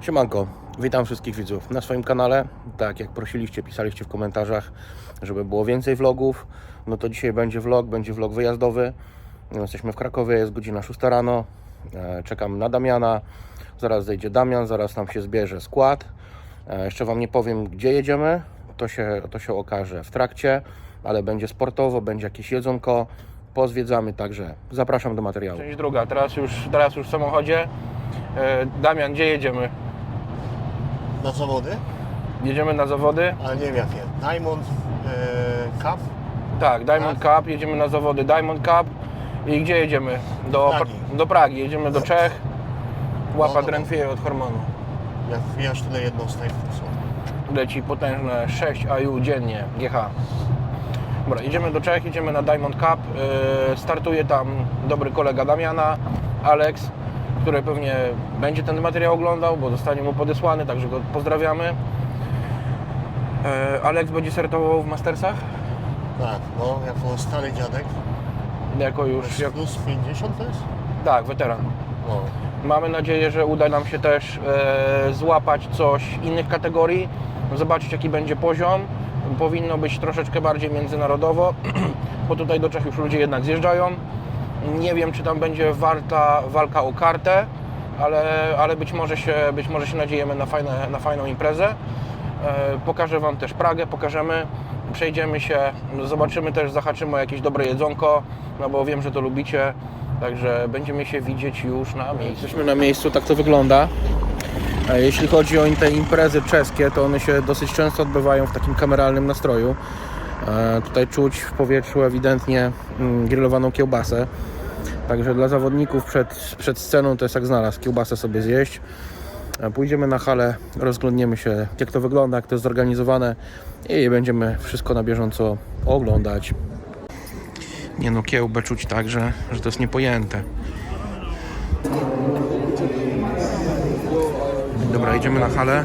Siemanko, witam wszystkich widzów na swoim kanale. Tak jak prosiliście, pisaliście w komentarzach, żeby było więcej vlogów, no to dzisiaj będzie vlog, będzie vlog wyjazdowy. No, Jesteśmy w Krakowie, jest godzina 6 rano. E, Czekam na Damiana. Zaraz zejdzie Damian, zaraz nam się zbierze skład. E, Jeszcze Wam nie powiem, gdzie jedziemy. To się, to się okaże w trakcie, ale będzie sportowo, będzie jakieś jedzonko. Pozwiedzamy, także zapraszam do materiału. Część druga, teraz już, teraz już w samochodzie. E, Damian, gdzie jedziemy? Na zawody, Jedziemy na zawody? ale nie wiem jakie. Diamond e, Cup, Tak, Diamond Cup, jedziemy na zawody Diamond Cup. I gdzie jedziemy? Do Pragi. do Pragi, jedziemy do Czech. Łapa No, no. drętwieje od hormonu. jak wbijasz tyle jednostek, to są. Leci potężne 6 AU dziennie, GH. Dobra, idziemy do Czech, idziemy na Diamond Cup. Yy, Startuje tam dobry kolega Damiana, Alex, który pewnie będzie ten materiał oglądał, bo zostanie mu podesłany, także go pozdrawiamy. Yy, Alex będzie startował w Mastersach, Tak, no, jako stary dziadek. jako już, jak, Plus 50 to jest? tak, weteran. No. Mamy nadzieję, że uda nam się też e, złapać coś innych kategorii, zobaczyć jaki będzie poziom. Powinno być troszeczkę bardziej międzynarodowo, bo tutaj do Czech już ludzie jednak zjeżdżają. Nie wiem, czy tam będzie warta walka o kartę, ale, ale być, może się, być może się nadziejemy na, fajne, na fajną imprezę. E, pokażę Wam też Pragę, pokażemy, przejdziemy się, zobaczymy też, zahaczymy o jakieś dobre jedzonko, no bo wiem, że to lubicie. Także będziemy się widzieć już na miejscu. Jesteśmy na miejscu, tak to wygląda. A Jeśli chodzi o te imprezy czeskie, to one się dosyć często odbywają w takim kameralnym nastroju. E, Tutaj czuć w powietrzu ewidentnie mm, grillowaną kiełbasę. Także dla zawodników przed, przed sceną to jest jak znalazł kiełbasę sobie zjeść. E, Pójdziemy na halę, rozglądniemy się jak to wygląda, jak to jest zorganizowane i będziemy wszystko na bieżąco oglądać. Nie no, kiełbę czuć tak, że, że to jest niepojęte. Dobra, idziemy na halę.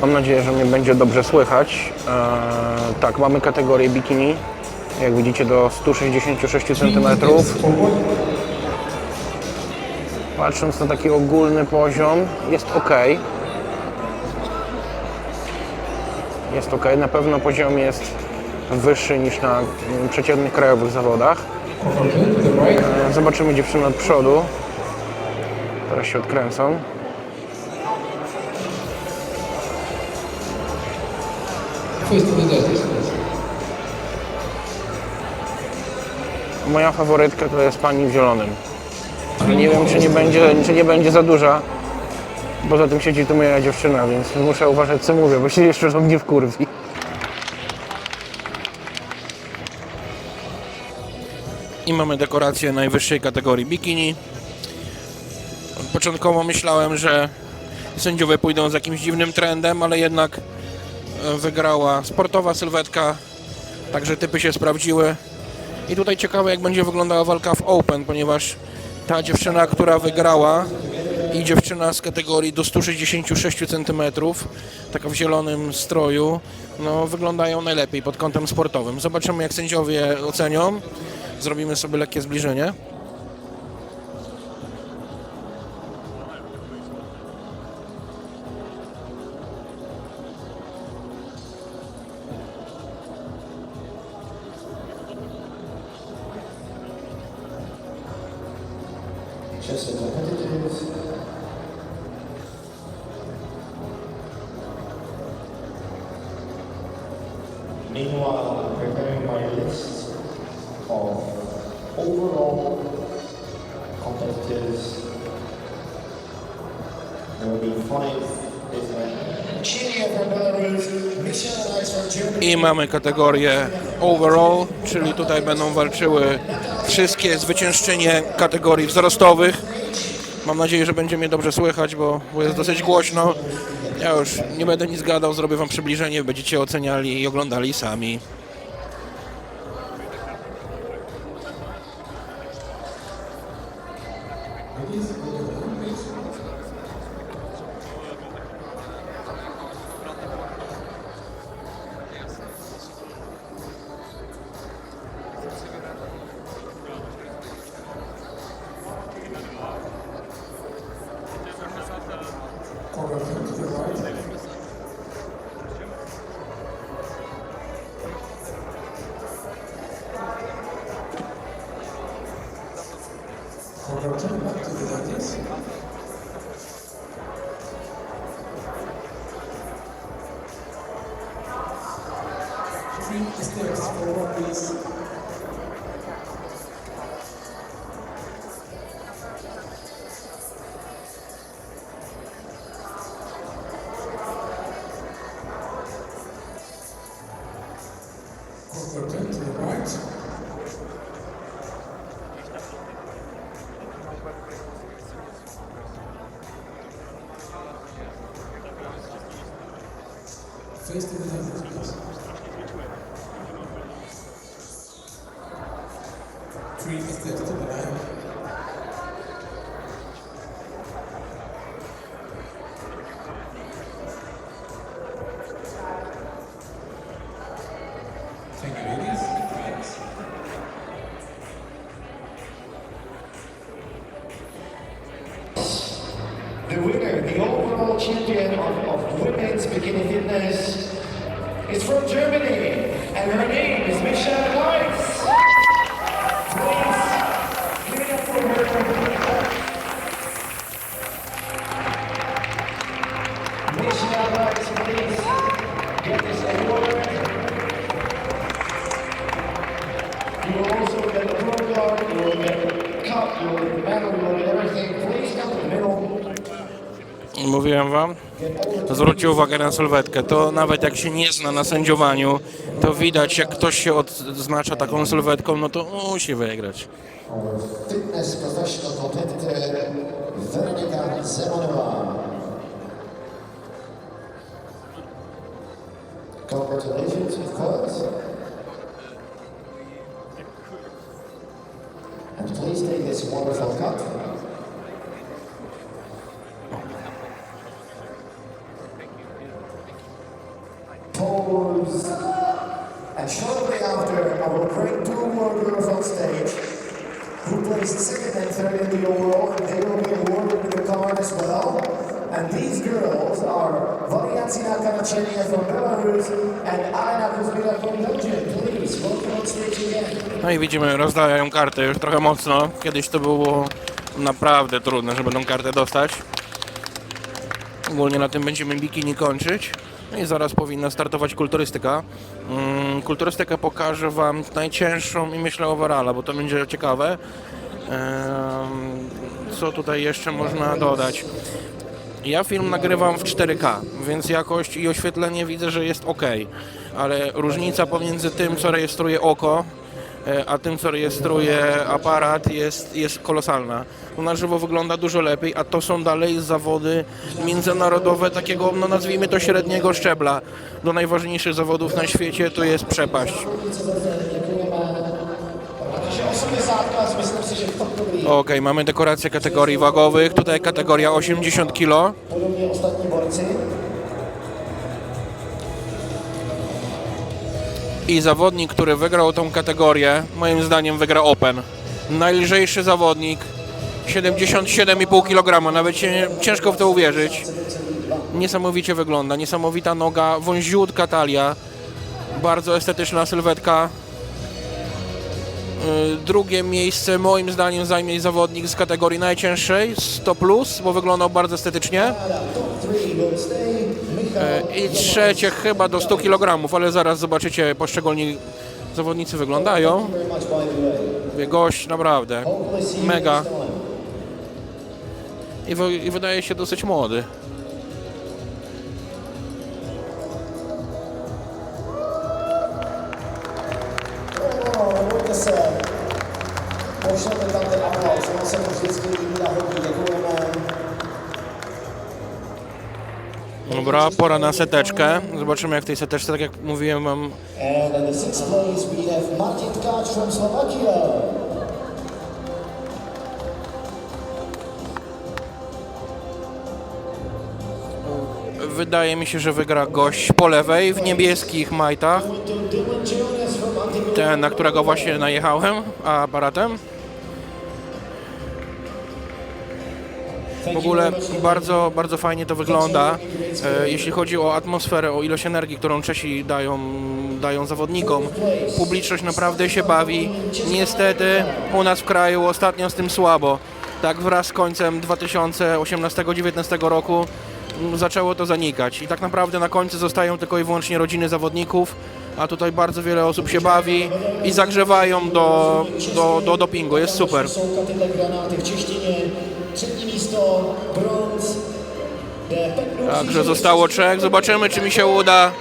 Mam nadzieję, że mnie będzie dobrze słychać. Eee, tak, mamy kategorię bikini. Jak widzicie do 166 cm. Patrząc na taki ogólny poziom, jest ok. Jest ok. Na pewno poziom jest wyższy niż na mm, przeciętnych krajowych zawodach. Eee, Zobaczymy dziewczyny od przodu. Teraz się odkręcą. Moja faworytka to jest pani w zielonym. Ale nie wiem, czy nie będzie, czy nie będzie za duża. Poza tym siedzi tu moja dziewczyna, więc muszę uważać, co mówię, bo się jeszcze do mnie wkurwi. I mamy dekorację najwyższej kategorii bikini. Początkowo myślałem, że sędziowie pójdą z jakimś dziwnym trendem, ale jednak e, wygrała sportowa sylwetka, także typy się sprawdziły. I tutaj ciekawe jak będzie wyglądała walka w Open, ponieważ ta dziewczyna, która wygrała i dziewczyna z kategorii do 166 cm, taka w zielonym stroju, no wyglądają najlepiej pod kątem sportowym. Zobaczymy jak sędziowie ocenią. Zrobimy sobie lekkie zbliżenie. I mamy kategorię overall, czyli tutaj będą walczyły wszystkie zwyciężczynie kategorii wzrostowych. Mam nadzieję, że będzie mnie dobrze słychać, bo, bo jest dosyć głośno. Ja już nie będę nic gadał, zrobię wam przybliżenie, będziecie oceniali i oglądali sami. Christ. The winner, the overall champion of, of women's bikini fitness, is from Germany, and her name is Michelle Leitz. Mówiłem wam, zwróćcie uwagę na sylwetkę. To nawet jak się nie zna na sędziowaniu, to widać jak ktoś się odznacza taką sylwetką, no to musi wygrać. Fitness professional competitor. And please take this wonderful cup. And shortly after, our great two world girls on stage who placed second and third in the overall, and they will be awarded with the card as well. And these girls are from Belarus and Anna Kuzmina from Belgium. Please, welcome on stage again. No i widzimy, rozdają karty już trochę mocno. Kiedyś to było naprawdę trudne, żeby tą kartę dostać. Ogólnie na tym będziemy bikini kończyć. No i zaraz powinna startować kulturystyka. Mm, kulturystykę pokażę Wam najcięższą i myślę overalla, bo to będzie ciekawe. Co tutaj jeszcze można dodać? Ja film nagrywam w 4K, więc jakość i oświetlenie widzę, że jest ok, ale różnica pomiędzy tym, co rejestruje oko, a tym, co rejestruje aparat, jest, jest kolosalna. Tu na żywo wygląda dużo lepiej, a to są dalej zawody międzynarodowe takiego, no nazwijmy to średniego szczebla. Do najważniejszych zawodów na świecie to jest przepaść. Protože 80 klas, myslím si, že v tom dobrý. Ok, mamy dekoracje kategorii wagowych, tutaj kategoria 80 kg. I zawodnik, który wygrał tą kategorię, moim zdaniem wygra Open. Najlżejszy zawodnik, 77,5 kg, nawet ciężko w to uwierzyć. Niesamowicie wygląda, niesamowita noga, wąziutka talia, bardzo estetyczna sylwetka. Yy, Drugie miejsce moim zdaniem zajmie zawodnik z kategorii najcięższej, 100+, plus, bo wyglądał bardzo estetycznie. Top 3 will stay. Michał. I trzecie chyba do 100 kg, ale zaraz zobaczycie poszczególni zawodnicy wyglądają. Gość naprawdę mega i, i wydaje się dosyć młody. No, nebojte se. Pošlete tam Dobra, pora na seteczkę. Zobaczymy jak w tej seteczce, tak jak mówiłem, mam. Wydaje mi się, że wygra gość po lewej w niebieskich majtach. Ten, na którego właśnie najechałem aparatem. W ogóle bardzo, bardzo fajnie to wygląda. E, Jeśli chodzi o atmosferę, o ilość energii, którą Czesi dają, dają zawodnikom. Publiczność naprawdę się bawi. Niestety u nas w kraju ostatnio z tym słabo. Tak wraz z końcem 2018-2019 roku m, zaczęło to zanikać. I tak naprawdę na końcu zostają tylko i wyłącznie rodziny zawodników, a tutaj bardzo wiele osób się bawi i zagrzewają do, do, do dopingu. Jest super. Także zostało trzech. Zobaczymy, czy mi się uda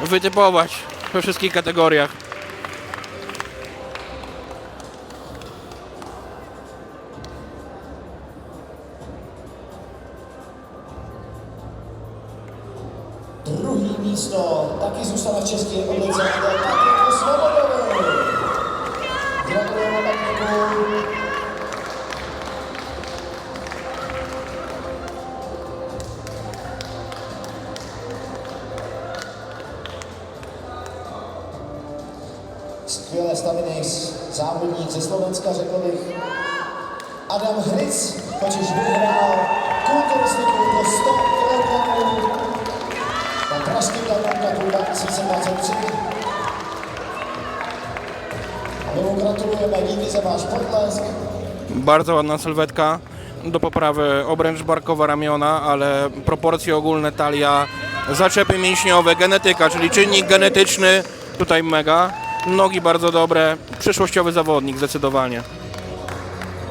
wytypować we wszystkich kategoriach. Skvěle stavěný závodník ze Slovenska, řekl bych. Adam Hryc totiž vyhrál kulturistiku do 100 kg na pražském Diamond 2023. A my mu gratulujeme, díky za váš potlesk. Bardzo ładna sylwetka. Do poprawy obręcz barkowa ramiona, ale proporcje ogólne talia, zaczepy mięśniowe, genetyka, czyli czynnik genetyczny tutaj mega. Nogi bardzo dobre, przyszłościowy zawodnik zdecydowanie.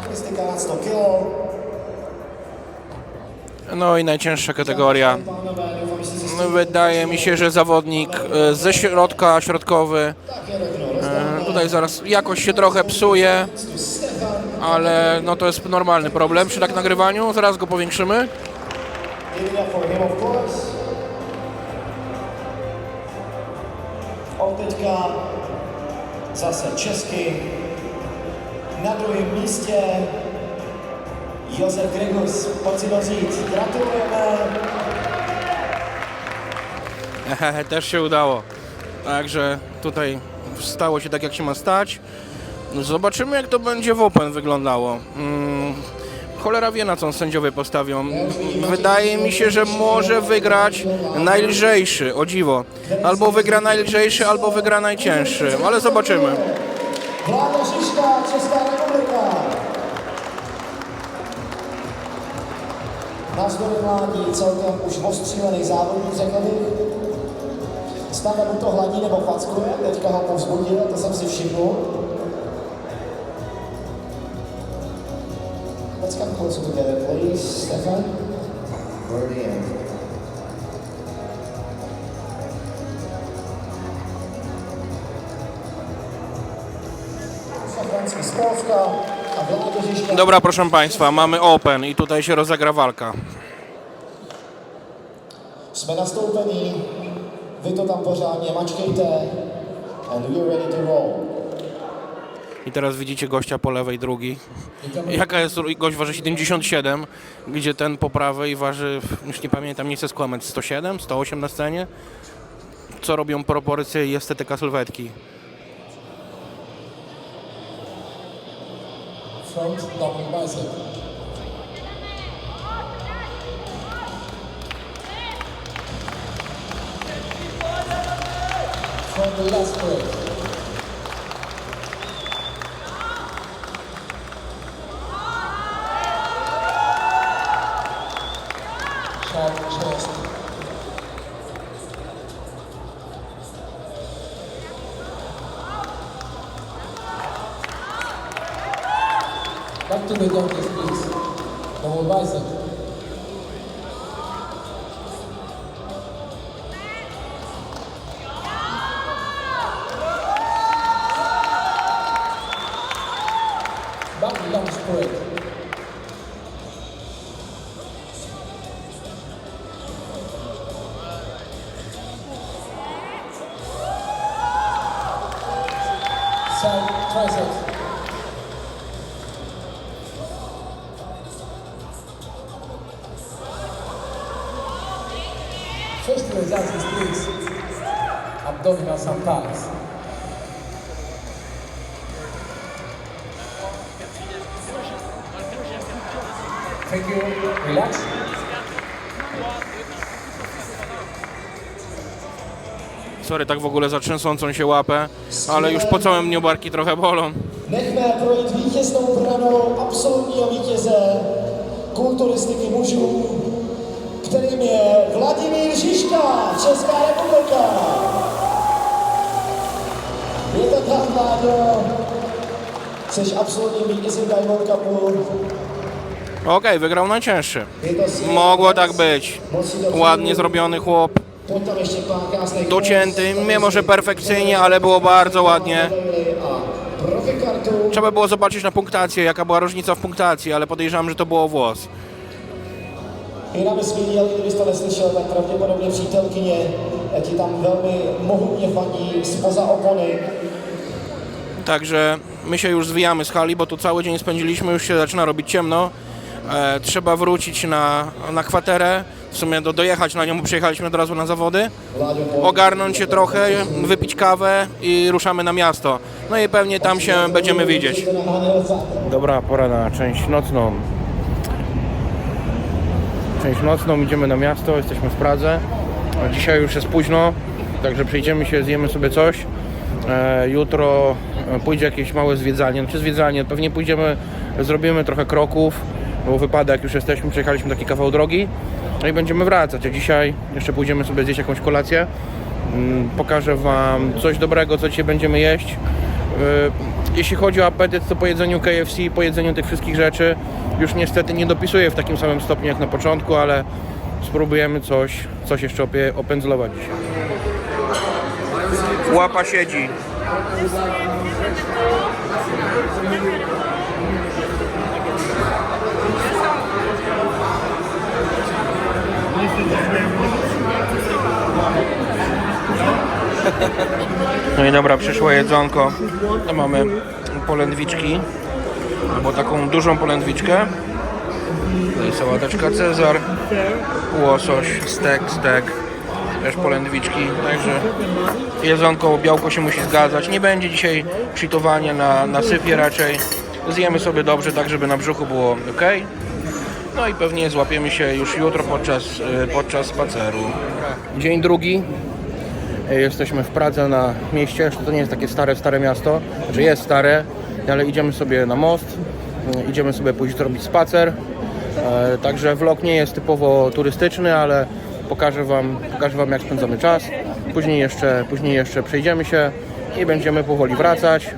Statistika na 100 kg. No i najcięższa kategoria. Wydaje mi się, że zawodnik e, ze środka, środkowy. E, Tutaj zaraz jakoś się trochę psuje, ale no to jest normalny problem przy tak nagrywaniu. Zaraz go powiększymy. Give zase česky. Na druhém místě Josef Gregus. Gratulujeme. Hehe, też się udało. Także tutaj stało się tak, jak się ma stać. Zobaczymy, jak to będzie w Open wyglądało. Mm, cholera wie, na co sędziowie postawią. Wydaje mi się, że może wygrać najlżejszy, o dziwo. Albo wygra najlżejszy, albo wygra najcięższy, ale zobaczymy. Navzdory mládí celkem už ostřílený závodník, řekl bych. Stále mu to hladí nebo fackuje, teďka ho povzbudil, to jsem si všiml. Let's come closer together, please, Stefan. Z Polska a. Dobra, proszę Państwa, mamy Open i tutaj się rozegra walka. Jsme nastoupení, vy to tam pořádně mačkejte and we're ready to roll. I teraz widzicie gościa po lewej, drugi. Jaka jest, gość waży 77, gdzie ten po prawej waży, już nie pamiętam, nie chcę skłamać, 107, 108 na scenie. Co robią proporcje i estetyka sylwetki? Front double bicep. From the Back to the donkeys, please. Double bicep. First exercise please. Abdominal sometimes. Thank you. Relax. Sorry, tak w ogóle za trzęsącą się łapę, ale już po całym dniu barki trochę bolą. Nechme projít vítěznou branou absolutního vítěze kulturistiky mužů, kterým je Vladimír Žižka, Česká republika. Je to tak, Vláďo. Jsi absolutním vítězem Diamond Cupu. Okej, wygrał to skvělé. Mogło tak być. Ładnie zrobiony chłop, tam docięty, mimo że perfekcyjnie, ale było bardzo ładnie. Trzeba było zobaczyć na punktację, jaka była różnica w punktacji, ale podejrzewam, że to było włos. Jinak bys viděl, kdybys to neslyšel, tak pravděpodobně přítelkyně ti tam velmi mohutně fandí spoza opony. Także my się już zwijamy z hali, bo tu cały dzień spędziliśmy, już się zaczyna robić ciemno. E, trzeba wrócić na, na kwaterę, w sumie do, dojechać na nią, bo przyjechaliśmy od razu na zawody, ogarnąć się trochę, wypić kawę i ruszamy na miasto. No i pewnie tam się będziemy widzieć. Dobra, pora na część nocną. Część nocną, idziemy na miasto, jesteśmy w Pradze. Dzisiaj już jest późno, także przejdziemy się, zjemy sobie coś. E, jutro e, pójdzie jakieś małe zwiedzanie, znaczy zwiedzanie, pewnie pójdziemy, zrobimy trochę kroków, bo wypada jak już jesteśmy, przejechaliśmy taki kawał drogi. No i będziemy wracać, a dzisiaj jeszcze pójdziemy sobie zjeść jakąś kolację. Mm, Pokażę Wam coś dobrego, co dzisiaj będziemy jeść. Jeśli chodzi o apetyt, to po jedzeniu KFC, po jedzeniu tych wszystkich rzeczy już niestety nie dopisuję w takim samym stopniu jak na początku, ale spróbujemy coś, coś jeszcze opie- opędzlować dzisiaj. Łapa siedzi. No i dobra, przyszło jedzonko. No mamy polędwiczki, albo taką dużą polędwiczkę. Tutaj sałateczka Cezar, łosoś, stek, stek, też polędwiczki, także jedzonko, białko się musi zgadzać. Nie będzie dzisiaj cheatowania na, na sypie raczej. Zjemy sobie dobrze, tak żeby na brzuchu było ok. No i pewnie złapiemy się już jutro podczas, y, podczas spaceru. Dzień drugi. Jesteśmy w Pradze na mieście. Jeszcze to nie jest takie stare, stare miasto. Że jest stare, ale idziemy sobie na most. Idziemy sobie pójść zrobić spacer. E, Także vlog nie jest typowo turystyczny, ale pokażę wam, pokażę wam jak spędzamy czas. Później jeszcze, później jeszcze przejdziemy się i będziemy powoli wracać.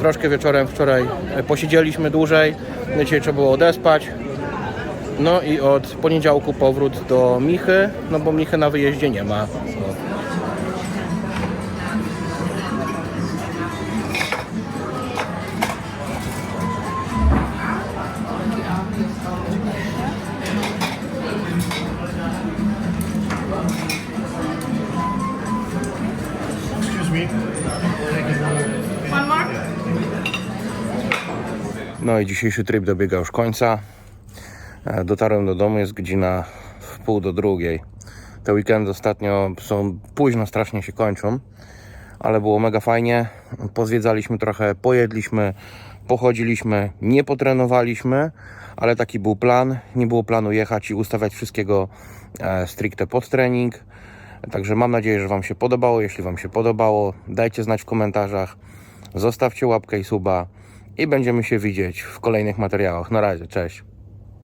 Troszkę wieczorem wczoraj e, posiedzieliśmy dłużej. Dzisiaj trzeba było odespać. No i od poniedziałku powrót do Michy, no bo Michy na wyjeździe nie ma. No i dzisiejszy tryb dobiega już końca. E, Dotarłem do domu, jest godzina w pół do drugiej. Te weekendy ostatnio są późno, strasznie się kończą, ale było mega fajnie. Pozwiedzaliśmy trochę, pojedliśmy, pochodziliśmy, nie potrenowaliśmy, ale taki był plan. Nie było planu jechać i ustawiać wszystkiego e, stricte pod trening. Także mam nadzieję, że Wam się podobało. Jeśli Wam się podobało, dajcie znać w komentarzach, zostawcie łapkę i suba i będziemy się widzieć w kolejnych materiałach. Na razie, cześć.